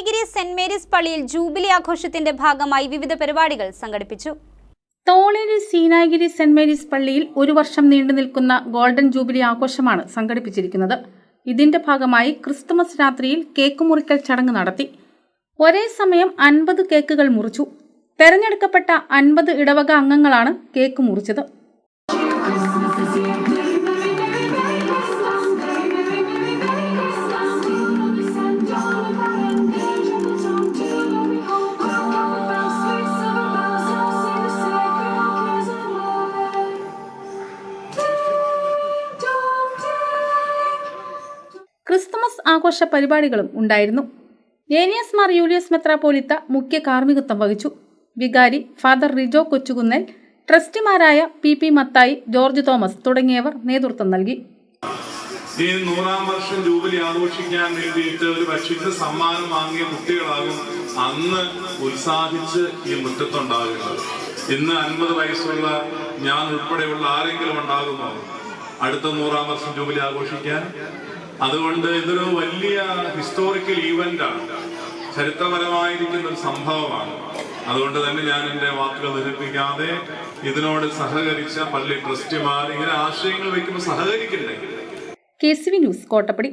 സീനായിഗിരി saint Mary's പള്ളിയിൽ jubilee ആഘോഷത്തിന്റെ ഭാഗമായി വിവിധ പരിപാടികൾ സംഘടിപ്പിച്ചു. തോളേരി സീനാഗിരി സെന്റ് മേരീസ് പള്ളിയിൽ ഒരു വർഷം നീണ്ടു നിൽക്കുന്ന ഗോൾഡൻ ജൂബിലി ആഘോഷമാണ് സംഘടിപ്പിച്ചിരിക്കുന്നത്. ഇതിന്റെ ഭാഗമായി ക്രിസ്തുമസ് രാത്രിയിൽ കേക്ക് മുറിക്കൽ ചടങ്ങ് നടത്തി. ഒരേ സമയം അൻപത് കേക്കുകൾ മുറിച്ചു. തെരഞ്ഞെടുക്കപ്പെട്ട അൻപത് ഇടവക അംഗങ്ങളാണ് കേക്ക് മുറിച്ചത്. ക്രിസ്തുമസ് ആഘോഷ പരിപാടികളും ഉണ്ടായിരുന്നു. ഏനിയസ് മാർ യൂലിയസ് മെത്രാപോലിത്ത മുഖ്യ കാർമ്മികത്വം വഹിച്ചു. വികാരി father Rijo Kochukunnel ട്രസ്റ്റിമാരായ P P Mathai George Thomas തുടങ്ങിയവർ നേതൃത്വം നൽകി. ഈ നൂറാം വർഷം ജൂബിലി ആഘോഷിക്കാൻ വേണ്ടിയിട്ട് ഒരു പക്ഷിക്ക് സമ്മാനം വാങ്ങിയ കുട്ടികളാകും അന്ന് ഉത്സാഹിച്ച് ഈ മുറ്റത്തുണ്ടാകുന്നത്. ഇന്ന് അൻപത് വയസ്സുള്ള ഞാൻ ഉൾപ്പെടെയുള്ള ആരെങ്കിലും ഉണ്ടാകുമോ? അടുത്ത നൂറാം വർഷം ജൂബിലി ആഘോഷിക്കാൻ? അതുകൊണ്ട് ഇതൊരു വലിയ ഹിസ്റ്റോറിക്കൽ ഈവന്റ് ആണ്. ചരിത്രപരമായിരിക്കുന്ന ഒരു സംഭവമാണ്. അതുകൊണ്ട് തന്നെ ഞാൻ എന്റെ വാക്കുകൾ ധരിപ്പിക്കാതെ ഇതിനോട് സഹകരിച്ച പള്ളി ട്രസ്റ്റിമാർ ഇങ്ങനെ ആശയങ്ങൾ വയ്ക്കുമ്പോൾ സഹകരിക്കണ്ടേ? K C V news Kottappady.